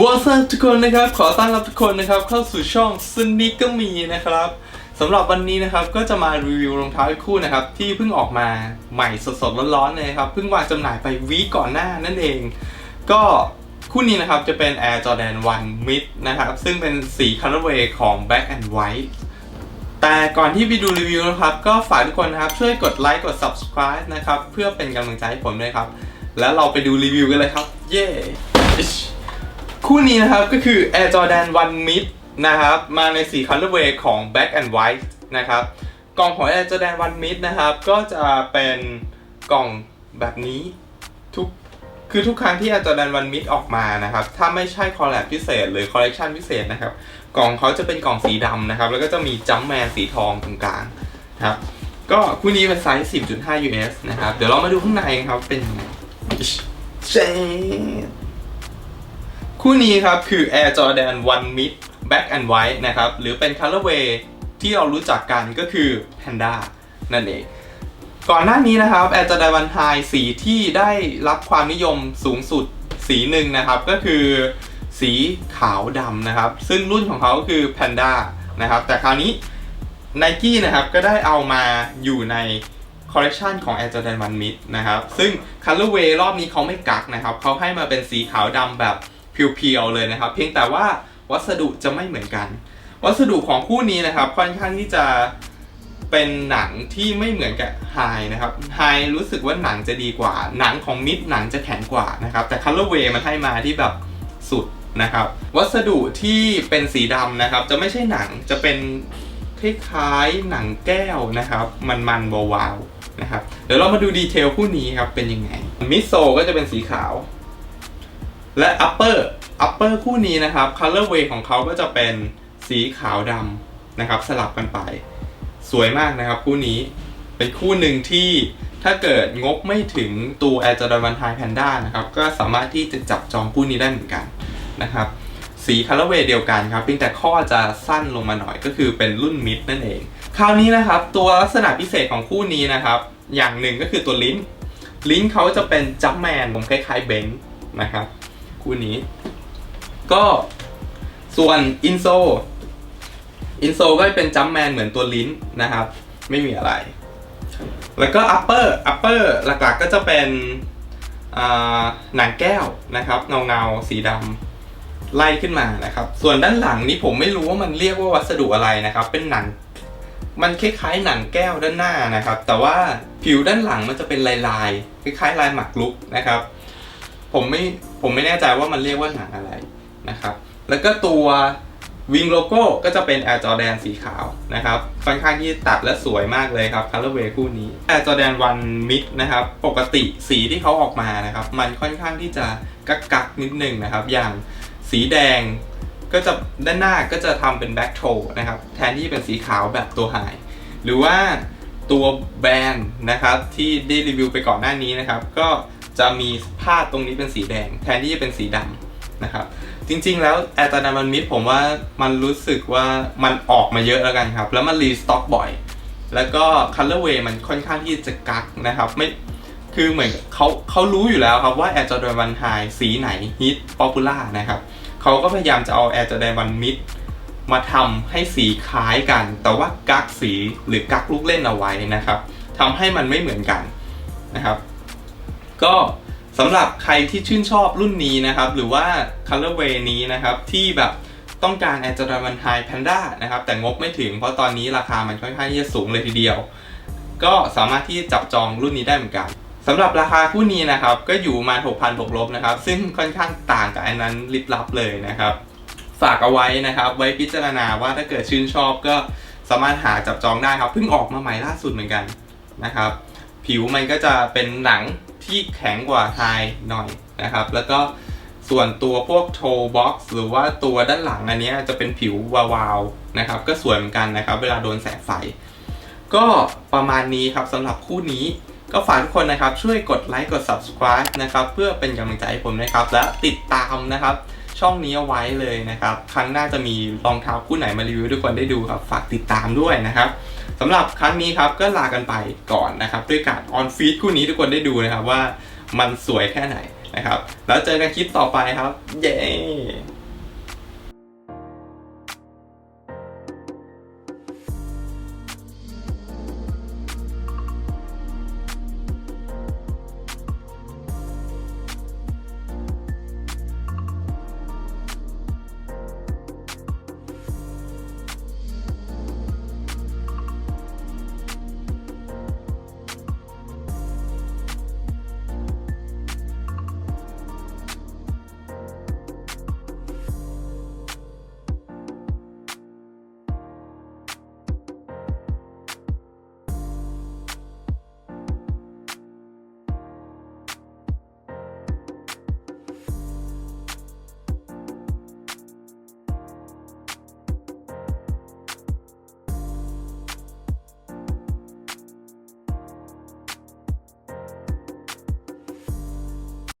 วอซัทุกคนนะครับ ขอต้อนรับทุกคนนะครับ เข้าสู่ช่องสนิกก็มีนะครับสำหรับวันนี้นะครับก็จะมารีวิวรองเท้าคู่นะครับ ที่เพิ่งออกมาใหม่สดๆร้อนๆเลยครับ เพิ่งวางจำหน่ายไปวีก่อนหน้านั่นเอง ก็คู่นี้นะครับจะเป็น Air Jordan 1 Mid นะครับ ซึ่งเป็นสี colorway ของ Black and White แต่ก่อนที่ไปดูรีวิวนะครับ ก็ฝากทุกคนนะครับช่วยกดไลค์กด subscribe นะครับ เพื่อเป็นกำลังใจให้ผมด้วยครับ แล้วเราไปดูรีวิวกันเลยครับ เย้ คู่นี้นะครับก็คือ Air Jordan 1 Mid นะครับ มาในสี colorway ของ Black and White นะครับ กล่องของ Air Jordan 1 Mid นะครับ ก็จะเป็นกล่องแบบนี้ทุกคือทุกครั้งที่ Air Jordan 1 Mid ออกมานะครับ ถ้าไม่ใช่คอลแลบพิเศษหรือคอลเลกชันพิเศษนะครับ กล่องเขาจะเป็นกล่องสีดำนะครับ แล้วก็จะมีจัมแมนสีทองตรงกลางนะครับก็คู่นี้เป็นไซส์ 10.5 US นะครับ เดี๋ยวเรามาดูข้างในครับเป็นยังไงเช คู่นี้ครับคือ Air Jordan 1 Mid Black and White นะครับ หรือเป็น colorway ที่เรารู้จักกันก็คือ Panda นั่นเอง ก่อนหน้านี้นะครับ Air Jordan 1 High สีที่ได้รับความนิยมสูงสุดสีหนึ่งนะครับ ก็คือสีขาวดำนะครับ ซึ่งรุ่นของเขาก็คือ Panda นะครับ แต่คราวนี้ Nike นะครับก็ได้เอามาอยู่ในคอลเล t ชันของ Air Jordan 1 Mid นะครับ ซึ่ง Colorway รอบนี้เขาไม่กักนะครับ เขาให้มาเป็นสีขาวดำแบบ เพียวๆเลยนะครับ เพียงแต่ว่าวัสดุจะไม่เหมือนกัน วัสดุของคู่นี้นะครับค่อนข้างที่จะเป็นหนังที่ไม่เหมือนกับไฮนะครับไฮรู้สึกว่าหนังจะดีกว่า หนังของมิดหนังจะแข็งกว่านะครับแต่ Colorway มันให้มาที่แบบสุดนะครับ วัสดุที่เป็นสีดำนะครับ จะไม่ใช่หนังจะเป็นคล้ายๆหนังแก้วนะครับ มันๆวาวๆนะครับ เดี๋ยวเรามาดูดีเทลคู่นี้ครับเป็นยังไงมิโซก็จะเป็นสีขาว และ upper upper คู่นี้นะครับ colorway ของเขาก็จะเป็นสีขาวดำนะครับ สลับกันไป สวยมากนะครับคู่นี้เป็นคู่หนึ่งที่ถ้าเกิดงบไม่ถึงตัว Air Jordan 1 High Panda นะครับ ก็สามารถที่จะจับจองคู่นี้ได้เหมือนกันนะครับ สี colorway เดียวกันครับเพียงแต่ข้อจะสั้นลงมาหน่อยก็คือเป็นรุ่นมิดนั่นเอง คราวนี้นะครับ ตัวลักษณะพิเศษของคู่นี้นะครับ อย่างหนึ่งก็คือตัวลิ้น ลิ้นเขาจะเป็นจัมแมนผมคล้ายๆเบนซ์นะครับ คู่นี้ ก็ส่วนอินโซอินโซก็เป็นจัมแมนเหมือนตัวลิ้นนะครับ ไม่มีอะไร แล้วก็อัปเปอร์อัปเปอร์หลักๆก็จะเป็นหนังแก้วนะครับ เงาเงาๆสีดำไล่ขึ้นมานะครับ ส่วนด้านหลังนี้ผมไม่รู้ว่ามันเรียกว่าวัสดุอะไรนะครับ เป็นหนัง มันคล้ายๆหนังแก้วด้านหน้านะครับ แต่ว่าผิวด้านหลังมันจะเป็นลายๆคล้ายๆลายหมากรุกนะครับ ผมไม่ผมไม่แน่ใจว่ามันเรียกว่าหนังอะไรนะครับ แล้วก็ตัววิงโลโก้ก็จะเป็น Air Jordan สีขาวนะครับค่อนข้างที่ตัดและสวยมากเลยครับ Colorway คู่นี้ Air Jordan 1 Mid นะครับ ปกติสีที่เขาออกมานะครับ มันค่อนข้างที่จะกักกักนิดนึงนะครับ อย่างสีแดงก็จะด้านหน้าก็จะทำเป็นแบ็กโทนะครับ แทนที่เป็นสีขาวแบบตัวไฮหรือว่าตัวแบรนด์นะครับที่ได้รีวิวไปก่อนหน้านี้นะครับ ก็ จะมีพาตรงนี้เป็นสีแดง แทนที่จะเป็นสีดำนะครับ จริงๆ แล้วแอร์ตานามันมิดผมว่ามันรู้สึกว่ามันออกมาเยอะแล้วกันครับ แล้วมันรีสต็อกบ่อย แล้วก็คัลเลอร์เวย์มันค่อนข้างที่จะกักนะครับไม่คือเหมือนเขาเขารู้อยู่แล้วครับว่า Air Jordan 1 High สีไหนฮิตป๊อปปูล่านะครับเขาก็พยายามจะเอา Air Jordan 1 Mid มาทำให้สีคล้ายกัน แต่ว่ากักสีหรือกักลูกเล่นเอาไว้นะครับทำให้มันไม่เหมือนกันนะครับ ก็สำหรับใครที่ชื่นชอบรุ่นนี้นะครับ หรือว่า colorway นี้นะครับ ที่แบบต้องการ Air Jordan 1 High Panda นะครับ แต่งบไม่ถึงเพราะตอนนี้ราคามันค่อนข้างที่จะสูงเลยทีเดียว ก็สามารถที่จับจองรุ่นนี้ได้เหมือนกันสำหรับราคาคู่นี้นะครับ ก็อยู่ประมาณ6,000บวกลบนะครับ ซึ่งค่อนข้างต่างกับอันนั้นลิบลับเลยนะครับ ฝากเอาไว้นะครับ ไว้พิจารณาว่าถ้าเกิดชื่นชอบก็สามารถหาจับจองได้ครับเพิ่งออกมาใหม่ล่าสุดเหมือนกันนะครับ ผิวมันก็จะเป็นหนังที่แข็งกว่าไฮหน่อยนะครับ แล้วก็ส่วนตัวพวกโทบ็อกซ์หรือว่าตัวด้านหลังอันนี้จะเป็นผิววาวๆนะครับ ก็สวยเหมือนกันนะครับ เวลาโดนแสงไฟ ก็ประมาณนี้ครับสำหรับคู่นี้ก็ฝากทุกคนนะครับ ช่วยกดไลค์กด subscribe นะครับ เพื่อเป็นกำลังใจให้ผมนะครับ และติดตามนะครับ ช่องนี้เอาไว้เลยนะครับ ครั้งหน้าจะมีรองเท้าคู่ไหนมารีวิวทุกคนได้ดูครับ ฝากติดตามด้วยนะครับ สำหรับครั้งนี้ครับก็ลากันไปก่อนนะครับด้วยการออนฟีดคู่นี้ทุกคนได้ดูนะครับว่ามันสวยแค่ไหนนะครับ แล้วเจอกันคลิปต่อไปครับ เย้